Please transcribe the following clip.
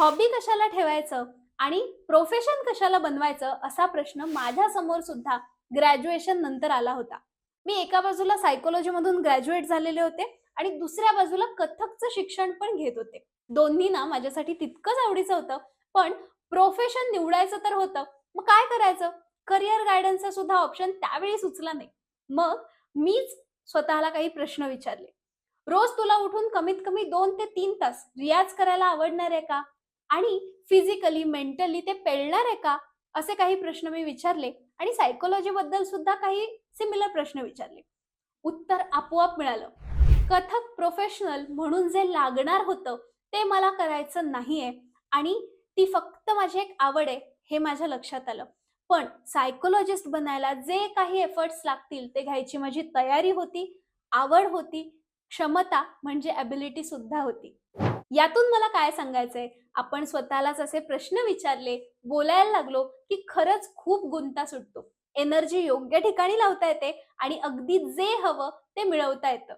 Hobby कशाला ठेवायचं आणि प्रोफेशन कशाला बनवायचं असा प्रश्न माझ्यासमोर सुद्धा ग्रॅज्युएशन नंतर आला होता. मी एका बाजूला सायकोलॉजी मधून ग्रॅज्युएट झालेले होते आणि दुसऱ्या बाजूला कथकचं शिक्षण पण घेत होते. दोन्ही ना माझ्यासाठी तितकंच आवडीचं होतं पण प्रोफेशन निवडायचं तर होतं. मग काय करायचं? करिअर गायडन्सचा सुद्धा ऑप्शन त्यावेळी सुचला नाही. मग मीच स्वतःला काही प्रश्न विचारले. रोज तुला उठून कमीत कमी दोन ते तीन तास रियाज करायला आवडणार आहे का? आणि फिजिकली मेंटली ते पेलणार आहे का? असे काही प्रश्न मी विचारले आणि सायकोलॉजी बद्दल सुद्धा काही सिमिलर प्रश्न विचारले. उत्तर आपोआप मिळालं. कथक प्रोफेशनल म्हणून जे लागणार होतं ते मला करायचं नाहीये आणि ती फक्त माझी एक आवड आहे हे माझ्या लक्षात आलं. पण सायकोलॉजिस्ट बनायला जे काही एफर्ट्स लागतील ते घ्यायची माझी तयारी होती आवड होती क्षमता म्हणजे ॲबिलिटी सुद्धा होती. यातून मला काय सांगायचंय? आपण स्वतःलाच असे प्रश्न विचारले बोलायला लागलो की खरंच खूप गुंता सुटतो. एनर्जी योग्य ठिकाणी लावता येते आणि अगदी जे हवं ते मिळवता येतं.